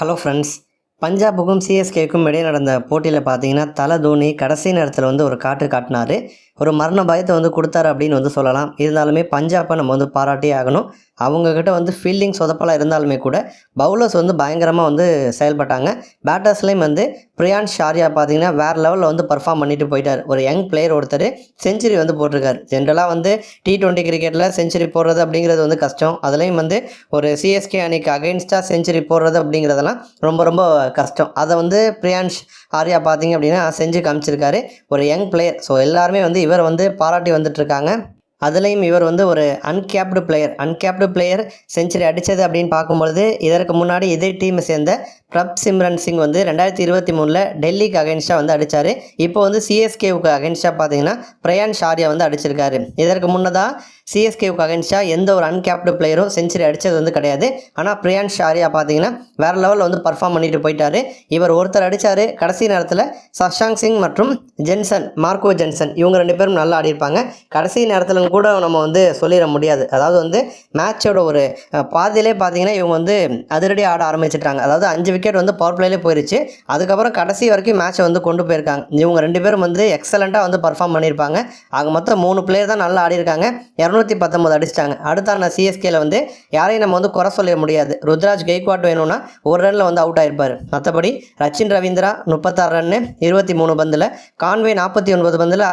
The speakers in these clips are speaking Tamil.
Hello friends. பஞ்சாபுக்கும் சிஎஸ்கேக்கும் இடையே நடந்த போட்டியில் பார்த்தீங்கன்னா தலை தோனி கடைசி நேரத்தில் வந்து ஒரு காற்று காட்டினாரு. ஒரு மரண பயத்தை வந்து கொடுத்தாரு அப்படின்னு வந்து சொல்லலாம். இருந்தாலுமே பஞ்சாப்பை நம்ம வந்து பாராட்டியே ஆகணும். அவங்கக்கிட்ட வந்து ஃபீல்டிங் சொதப்பலாக இருந்தாலுமே கூட பவுலர்ஸ் வந்து பயங்கரமாக வந்து செயல்பட்டாங்க. பேட்டர்ஸ்லேயும் வந்து பிரியான் ஷாரியா பார்த்தீங்கன்னா வேறு லெவலில் வந்து பர்ஃபார்ம் பண்ணிட்டு போயிட்டார். ஒரு யங் பிளேயர் ஒருத்தர் செஞ்சுரி வந்து போட்டிருக்காரு. ஜென்ரலாக வந்து டி டுவெண்ட்டி கிரிக்கெட்டில் செஞ்சுரி போடுறது அப்படிங்கிறது வந்து கஷ்டம். அதுலேயும் வந்து ஒரு சிஎஸ்கே அணிக்கு அகைன்ஸ்டாக செஞ்சுரி போடுறது அப்படிங்கிறதெல்லாம் ரொம்ப ரொம்ப கஷ்டம். அதை வந்து பிரியான்ஷ் ஆர்யா பார்த்தீங்க அப்படின்னா செஞ்சு காமிச்சிருக்காரு. ஒரு யங் பிளேயர் ஸோ எல்லாருமே வந்து இவர் வந்து பாராட்டி வந்துட்டுருக்காங்க அதுலேயும் இவர் வந்து ஒரு uncapped player uncapped player century அடித்தது அப்படின்னு பார்க்கும்பொழுது இதற்கு முன்னாடி இதே டீமை சேர்ந்த பிரப் சிம்ரன் சிங் வந்து ரெண்டாயிரத்தி இருபத்தி மூணில் டெல்லிக்கு அகைன்ஸ்டாக வந்து அடித்தார் இப்போ வந்து சிஎஸ்கேவுக்கு அகைன்ஸ்டாக பார்த்தீங்கன்னா பிரயான் ஷாரியா வந்து அடிச்சிருக்காரு. இதற்கு முன்னதாக சிஎஸ்கேவுக்கு அகைன்ஸ்டாக எந்த ஒரு அன்கேப்டு பிளேயரும் செஞ்சுரி அடித்தது வந்து கிடையாது. ஆனால் பிரியான் ஷாரியா பார்த்தீங்கன்னா வேறு லெவலில் வந்து பர்ஃபார்ம் பண்ணிட்டு போயிட்டாரு. இவர் ஒருத்தர் அடித்தார் கடைசி நேரத்தில் சஷாங் சிங் மற்றும் ஜென்சன் மார்க்கோ ஜென்சன் இவங்க ரெண்டு பேரும் நல்லா ஆடிருப்பாங்க கடைசி நேரத்தில் கூட நம்ம வந்து சொல்லிட முடியாது. அதாவது வந்து மேட்சோட ஒரு பாதியிலே பார்த்தீங்கன்னா இவங்க வந்து அதிரடி ஆட ஆரம்பிச்சிட்டாங்க. அதாவது அஞ்சு விக்கெட் வந்து பவர் பிளேலே போயிருச்சு. அதுக்கப்புறம் கடைசி வரைக்கும் மேட்சை வந்து கொண்டு போயிருக்காங்க. இவங்க ரெண்டு பேரும் வந்து எக்ஸலண்ட்டாக வந்து பர்ஃபார்ம் பண்ணியிருப்பாங்க. ஆக மொத்தம் மூணு பிளேயர் தான் நல்லா ஆடிருக்காங்க இரநூத்தி பத்தொம்பது அடிச்சிட்டாங்க அடுத்தான சிஎஸ்கேல வந்து யாரையும் நம்ம வந்து குறை சொல்ல முடியாது. ருத்ராஜ் கெய்க்வாட் வேணும்னா ஒரு ரனில் வந்து அவுட் ஆயிருப்பார். மற்றபடி ரச்சின் ரவீந்திரா முப்பத்தாறு ரன்னு இருபத்தி மூணு பந்தில் கான்வே நாற்பத்தி ஒன்பது பந்தில்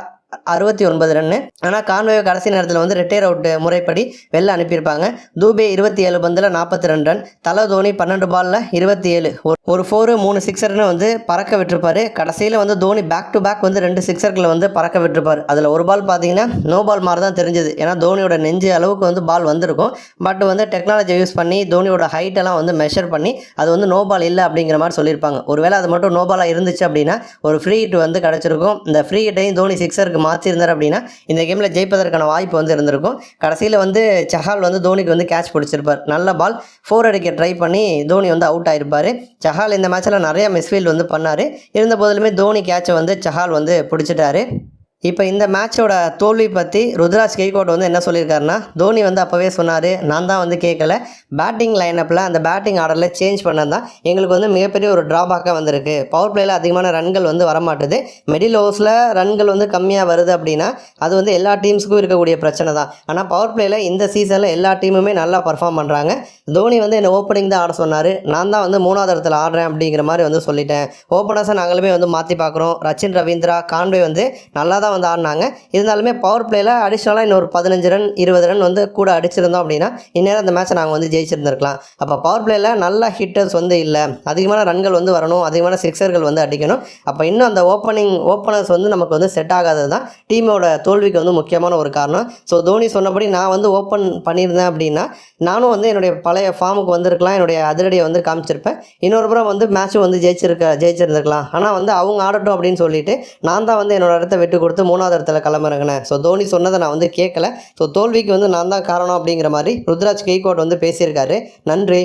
அறுபத்தி ஒன்பது ரன்னு ஆனால் கான்வே கடைசி நேரத்தில் வந்து ரிட்டையர் அவுட் முறைப்படி வெளில அனுப்பியிருப்பாங்க. தூபே இருபத்தி ஏழு பந்தில் நாற்பத்தி ரெண்டு ரன் தலை தோனி பன்னெண்டு பாலில் இருபத்தி ஏழு. ஒரு ஃபோரு மூணு சிக்ஸர்னு வந்து பறக்க விட்டுருப்பாரு. கடைசியில் வந்து தோனி பேக் டு பேக் வந்து ரெண்டு சிக்ஸர்களை வந்து பறக்க விட்டுருப்பார். அதில் ஒரு பால் பார்த்தீங்கன்னா நோ பால் மாதிரி தான் தெரிஞ்சது. ஏன்னா தோனியோட நெஞ்சு அளவுக்கு வந்து பால் வந்திருக்கும். பட் வந்து டெக்னாலஜி யூஸ் பண்ணி தோனியோட ஹைட்டெல்லாம் வந்து மெஷர் பண்ணி அது வந்து நோ பால் இல்லை அப்படிங்கிற மாதிரி சொல்லியிருப்பாங்க. ஒருவேளை அது மட்டும் நோ பாலாக இருந்துச்சு அப்படின்னா ஒரு ஃப்ரீ ஹிட் வந்து கிடச்சிருக்கும். இந்த ஃப்ரீ ஹிட்டையும் தோனி சிக்ஸருக்கு மாற்றிருந்தார் அப்படின்னா இந்த கேமில் ஜெயிப்பதற்கான வாய்ப்பு வந்து இருந்திருக்கும். கடைசியில் வந்து சஹால் வந்து தோனிக்கு வந்து கேட்ச் பிடிச்சிருப்பார். நல்ல பால் ஃபோர் அடிக்க ட்ரை பண்ணி தோனி வந்து அவுட் ஆகிருப்பார் சஹால் இந்த மேட்ச்சில் நிறையா மிஸ்ஃபீல்டு வந்து பண்ணார். இருந்த போதிலுமே தோனி கேட்சை வந்து சஹால் வந்து பிடிச்சிட்டாரு. இப்போ இந்த மேட்சோட தோல்வி பற்றி ருத்ராஜ் கெய்கோட் வந்து என்ன சொல்லியிருக்காருன்னா தோனி வந்து அப்போவே சொன்னார் நான் தான் வந்து கேட்கல. பேட்டிங் லைனப்பில் அந்த பேட்டிங் ஆர்டரில் சேஞ்ச் பண்ணது தான் எங்களுக்கு வந்து மிகப்பெரிய ஒரு ட்ராபேக்காக வந்திருக்கு. பவர் பிளேயில் அதிகமான ரன்கள் வந்து வரமாட்டுது. மிடில் ஓவர்ஸில் ரன்கள் வந்து கம்மியாக வருது அப்படின்னா அது வந்து எல்லா டீம்ஸுக்கும் இருக்கக்கூடிய பிரச்சனை தான். ஆனால் பவர் பிளேயில் இந்த சீசனில் எல்லா டீமுமே நல்லா பர்ஃபார்ம் பண்ணுறாங்க தோனி வந்து என்னை ஓப்பனிங் தான் ஆட சொன்னார் நான் தான் வந்து மூணாவது இடத்துல ஆடுறேன் அப்படிங்கிற மாதிரி வந்து சொல்லிட்டேன். ஓப்பனர்ஸை நாங்களுமே வந்து மாற்றி பார்க்குறோம். ரச்சின் ரவீந்திரா கான்வே வந்து நல்லா தான் வந்து ஆடினாங்க. இருந்தாலுமே பவர் பிளேயில் அடிஷ்னலாக இன்னொரு பதினஞ்சு ரன் இருபது ரன் வந்து கூட அடிச்சிருந்தோம் அப்படின்னா இந்நேரம் அந்த மேட்சை நாங்கள் வந்து ஜெயிச்சிருந்திருக்கலாம். அப்போ பவர் பிளேயில் நல்ல ஹிட்டர்ஸ் வந்து இல்லை. அதிகமான ரன்கள் வந்து வரணும். அதிகமான சிக்ஸர்கள் வந்து அடிக்கணும். அப்போ இன்னும் அந்த ஓப்பனிங் ஓப்பனர்ஸ் வந்து நமக்கு வந்து செட் ஆகாதது தான் டீமோட தோல்விக்கு வந்து முக்கியமான ஒரு காரணம். ஸோ தோனி சொன்னபடி நான் வந்து ஓப்பன் பண்ணியிருந்தேன் அப்படின்னா நானும் வந்து என்னுடைய பழைய ஃபார்முக்கு வந்திருக்கலாம். என்னுடைய அதிரடியை வந்து காமிச்சிருப்பேன். இன்னொரு புறம் வந்து மேட்ச்சும் வந்து ஜெயிச்சிருக்க ஜெயிச்சிருந்துருக்கலாம். ஆனால் வந்து அவங்க ஆடட்டும் அப்படின்னு சொல்லிட்டு நான் தான் வந்து என்னோட இடத்த விட்டு கொடுத்து மூணாவது இடத்துல களமிறங்கினேன் ஸோ தோனி சொன்னதை நான் வந்து கேட்கல ஸோ தோல்விக்கு வந்து நான் தான் காரணம் அப்படிங்கிற மாதிரி ருத்ராஜ் கெய்கோட் வந்து பேசியிருக்காரு. நன்றி.